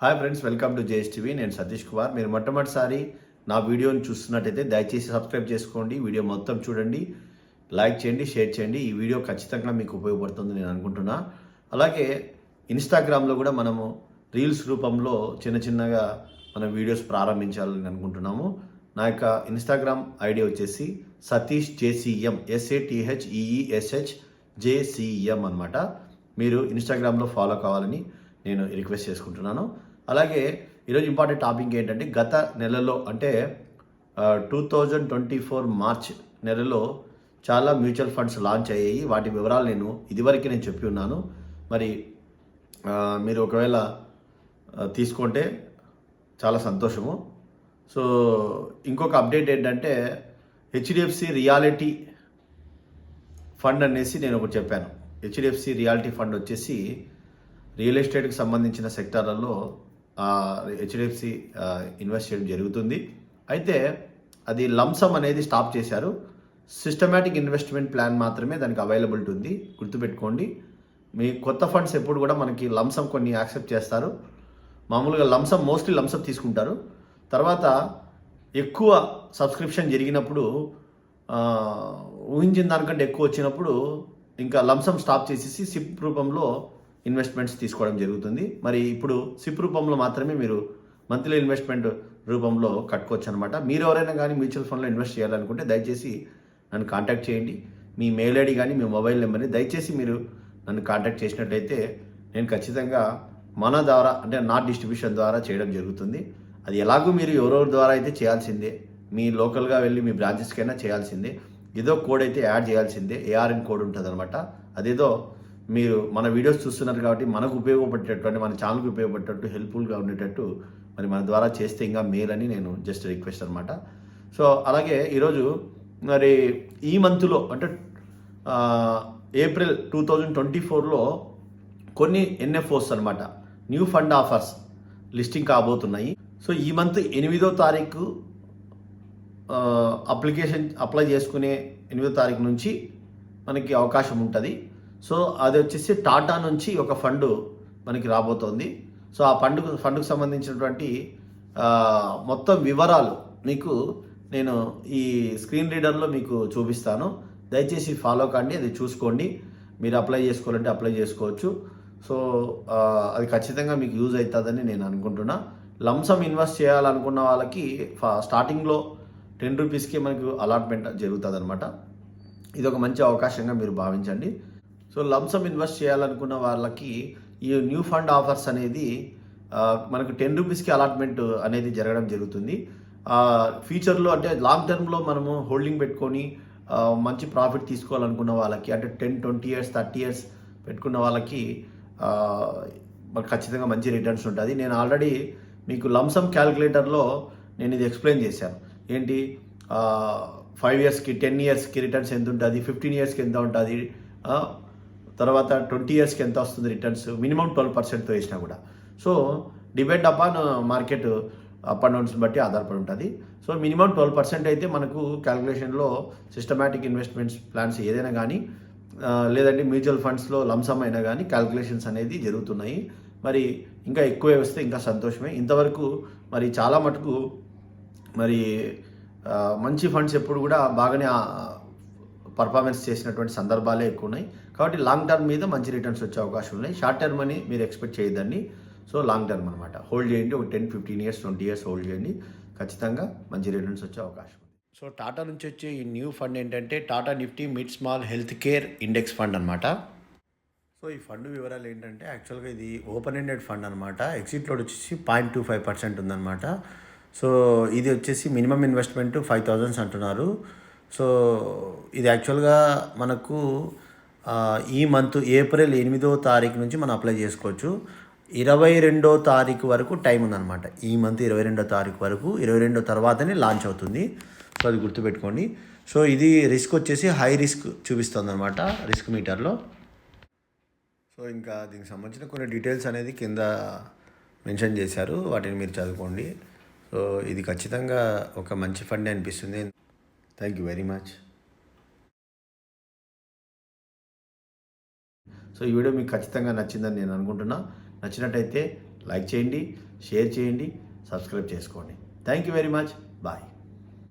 Hi friends welcome to J S TV. నేను సతీష్ కుమార్. మీరు మొట్టమొదటిసారి నా వీడియోని చూస్తున్నట్టయితే దయచేసి సబ్స్క్రైబ్ చేసుకోండి. వీడియో మొత్తం చూడండి. లైక్ చేయండి షేర్ చేయండి. ఈ వీడియో ఖచ్చితంగా మీకు ఉపయోగపడుతుంది నేను అనుకుంటున్నా. అలాగే ఇన్స్టాగ్రామ్లో కూడా మనము రీల్స్ రూపంలో చిన్న చిన్నగా మన వీడియోస్ ప్రారంభించాలని అనుకుంటున్నాము. నా యొక్క ఇన్స్టాగ్రామ్ ఐడి వచ్చేసి Satish JCM SATH EESH JCM అనమాట మీరు ఇన్స్టాగ్రామ్లో ఫాలో కావాలని నేను రిక్వెస్ట్ చేసుకుంటున్నాను. అలాగే ఈరోజు ఇంపార్టెంట్ టాపిక్ ఏంటంటే గత నెలలో అంటే two thousand twenty four March నెలలో చాలా మ్యూచువల్ ఫండ్స్ లాంచ్ అయ్యాయి. వాటి వివరాలు నేను ఇదివరకు నేను చెప్పి ఉన్నాను. మరి మీరు ఒకవేళ తీసుకుంటే చాలా సంతోషము. సో ఇంకొక అప్డేట్ ఏంటంటే హెచ్డిఎఫ్సి రియాలిటీ ఫండ్ అనేసి నేను ఒకటి చెప్పాను. హెచ్డిఎఫ్సి రియాలిటీ ఫండ్ వచ్చేసి రియల్ ఎస్టేట్కి సంబంధించిన సెక్టార్లలో హెచ్డిఎఫ్సి ఇన్వెస్ట్ చేయడం జరుగుతుంది. అయితే అది లంసమ్ అనేది స్టాప్ చేశారు. సిస్టమేటిక్ ఇన్వెస్ట్మెంట్ ప్లాన్ మాత్రమే దానికి అవైలబిలిటీ ఉంది. గుర్తుపెట్టుకోండి. మీ కొత్త ఫండ్స్ ఎప్పుడు కూడా మనకి లంసమ్ కొన్ని యాక్సెప్ట్ చేస్తారు. మామూలుగా లంసమ్ మోస్ట్లీ లంసమ్ తీసుకుంటారు. తర్వాత ఎక్కువ సబ్స్క్రిప్షన్ జరిగినప్పుడు ఊహించిన దానికంటే ఎక్కువ వచ్చినప్పుడు ఇంకా లంసమ్ స్టాప్ చేసేసి సిప్ రూపంలో ఇన్వెస్ట్మెంట్స్ తీసుకోవడం జరుగుతుంది. మరి ఇప్పుడు సిప్ రూపంలో మాత్రమే మీరు మంత్లీ ఇన్వెస్ట్మెంట్ రూపంలో కట్టుకోవచ్చు అనమాట మీరు ఎవరైనా కానీ మ్యూచువల్ ఫండ్లో ఇన్వెస్ట్ చేయాలనుకుంటే దయచేసి నన్ను కాంటాక్ట్ చేయండి. మీ మెయిల్ ఐడి కానీ మీ మొబైల్ నెంబర్ని దయచేసి మీరు నన్ను కాంటాక్ట్ చేసినట్లయితే నేను ఖచ్చితంగా మన ద్వారా అంటే నా డిస్ట్రిబ్యూషన్ ద్వారా చేయడం జరుగుతుంది. అది ఎలాగో మీరు ఎవరెవరి ద్వారా అయితే చేయాల్సిందే మీ లోకల్గా వెళ్ళి మీ బ్రాంచెస్కైనా చేయాల్సిందే. ఏదో కోడ్ అయితే యాడ్ చేయాల్సిందే. ఏఆర్ఎన్ కోడ్ ఉంటుంది అనమాట అదేదో మీరు మన వీడియోస్ చూస్తున్నారు కాబట్టి మనకు ఉపయోగపడేటట్టు అంటే మన ఛానల్కి ఉపయోగపడేటట్టు హెల్ప్ఫుల్గా ఉండేటట్టు మరి మన ద్వారా చేస్తే ఇంకా మేల్ అని నేను జస్ట్ రిక్వెస్ట్ అనమాట సో అలాగే ఈరోజు మరి ఈ మంత్లో అంటే ఏప్రిల్ టూ థౌజండ్ ట్వంటీ ఫోర్లో కొన్ని ఎన్ఎఫ్ఓస్ అనమాట న్యూ ఫండ్ ఆఫర్స్ లిస్టింగ్ కాబోతున్నాయి. సో ఈ మంత్ ఎనిమిదో తారీఖు అప్లికేషన్ అప్లై చేసుకునే ఎనిమిదో తారీఖు నుంచి మనకి అవకాశం ఉంటుంది. సో అది వచ్చేసి టాటా నుంచి ఒక ఫండ్ మనకి రాబోతోంది. సో ఆ ఫండ్కు ఫండ్కు సంబంధించినటువంటి మొత్తం వివరాలు మీకు నేను ఈ స్క్రీన్ రీడర్లో మీకు చూపిస్తాను. దయచేసి ఫాలో కండి అది చూసుకోండి. మీరు అప్లై చేసుకోవాలంటే అప్లై చేసుకోవచ్చు. సో అది ఖచ్చితంగా మీకు యూజ్ అవుతుందని నేను అనుకుంటున్నా. లంసమ్ ఇన్వెస్ట్ చేయాలనుకున్న వాళ్ళకి స్టార్టింగ్లో టెన్ రూపీస్కి మనకు అలాట్మెంట్ జరుగుతుంది అనమాట ఇది ఒక మంచి అవకాశంగా మీరు భావించండి. సో లంసమ్ ఇన్వెస్ట్ చేయాలనుకున్న వాళ్ళకి ఈ న్యూ ఫండ్ ఆఫర్స్ అనేది మనకు టెన్ రూపీస్కి అలాట్మెంట్ అనేది జరగడం జరుగుతుంది. ఫ్యూచర్లో అంటే లాంగ్ టర్మ్లో మనము హోల్డింగ్ పెట్టుకొని మంచి ప్రాఫిట్ తీసుకోవాలనుకున్న వాళ్ళకి అంటే ten twenty years thirty years పెట్టుకున్న వాళ్ళకి ఖచ్చితంగా మంచి రిటర్న్స్ ఉంటుంది. నేను ఆల్రెడీ మీకు లంసమ్ క్యాలిక్యులేటర్లో నేను ఇది ఎక్స్ప్లెయిన్ చేశాను. ఏంటి? ఫైవ్ ఇయర్స్కి టెన్ ఇయర్స్కి రిటర్న్స్ ఎంత ఉంటుంది? ఫిఫ్టీన్ ఇయర్స్కి ఎంత ఉంటుంది? తర్వాత ట్వంటీ ఇయర్స్కి ఎంత వస్తుంది రిటర్న్స్? మినిమం ట్వెల్వ్ పర్సెంట్తో వేసినా కూడా. So depend upon market up and downs బట్టి ఆధారపడి ఉంటుంది. సో మినిమం ట్వెల్వ్ పర్సెంట్ అయితే మనకు క్యాలిక్యులేషన్లో సిస్టమాటిక్ ఇన్వెస్ట్మెంట్స్ ప్లాన్స్ ఏదైనా కానీ లేదంటే మ్యూచువల్ ఫండ్స్లో లంసమ్ అయినా కానీ క్యాలిక్యులేషన్స్ అనేది జరుగుతున్నాయి. మరి ఇంకా ఎక్కువే వస్తే ఇంకా సంతోషమే. ఇంతవరకు మరి చాలా మటుకు మరి మంచి ఫండ్స్ ఎప్పుడు కూడా బాగానే పర్ఫార్మెన్స్ చేసినటువంటి సందర్భాలే ఎక్కువ ఉన్నాయి. కాబట్టి లాంగ్ టర్మ్ మీద మంచి రిటర్న్స్ వచ్చే అవకాశం ఉన్నాయి. షార్ట్ టర్మ్ అని మీరు ఎక్స్పెక్ట్ చేయొద్దండి. సో లాంగ్ టర్మ్ అనమాట హోల్డ్ చేయండి. ఒక ten fifteen years twenty years hold చేయండి. ఖచ్చితంగా మంచి రిటర్న్స్ వచ్చే అవకాశం ఉంది. సో టాటా నుంచి వచ్చే ఈ న్యూ ఫండ్ ఏంటంటే Tata Nifty mid small health care index fund అనమాట సో ఈ ఫండ్ వివరాలు ఏంటంటే యాక్చువల్గా ఇది ఓపెన్ ఎండెడ్ ఫండ్ అనమాట ఎగ్జిట్ లోడ్ వచ్చేసి పాయింట్ టూ ఫైవ్ పర్సెంట్ ఉందన్నమాట. సో ఇది వచ్చేసి మినిమం ఇన్వెస్ట్మెంట్ ఫైవ్ థౌజండ్స్ అంటున్నారు. సో ఇది యాక్చువల్గా మనకు ఈ మంత్ ఏప్రిల్ ఎనిమిదో తారీఖు నుంచి మనం అప్లై చేసుకోవచ్చు. ఇరవై రెండో తారీఖు వరకు టైం ఉందన్నమాట. ఈ మంత్ ఇరవై రెండో తారీఖు వరకు ఇరవై రెండో తర్వాతనే లాంచ్ అవుతుంది. సో అది గుర్తుపెట్టుకోండి. సో ఇది రిస్క్ వచ్చేసి హై రిస్క్ చూపిస్తుంది అనమాట రిస్క్ మీటర్లో. సో ఇంకా దీనికి సంబంధించిన కొన్ని డీటెయిల్స్ అనేది కింద మెన్షన్ చేశారు. వాటిని మీరు చదువుకోండి. సో ఇది ఖచ్చితంగా ఒక మంచి ఫండ్ అనిపిస్తుంది. Thank you very much. So ఈ వీడియో మీకు ఖచ్చితంగా నచ్చిందని నేను అనుకుంటున్నా. నచ్చినట్టయితే లైక్ చేయండి షేర్ చేయండి సబ్స్క్రైబ్ చేసుకోండి. Thank you very much bye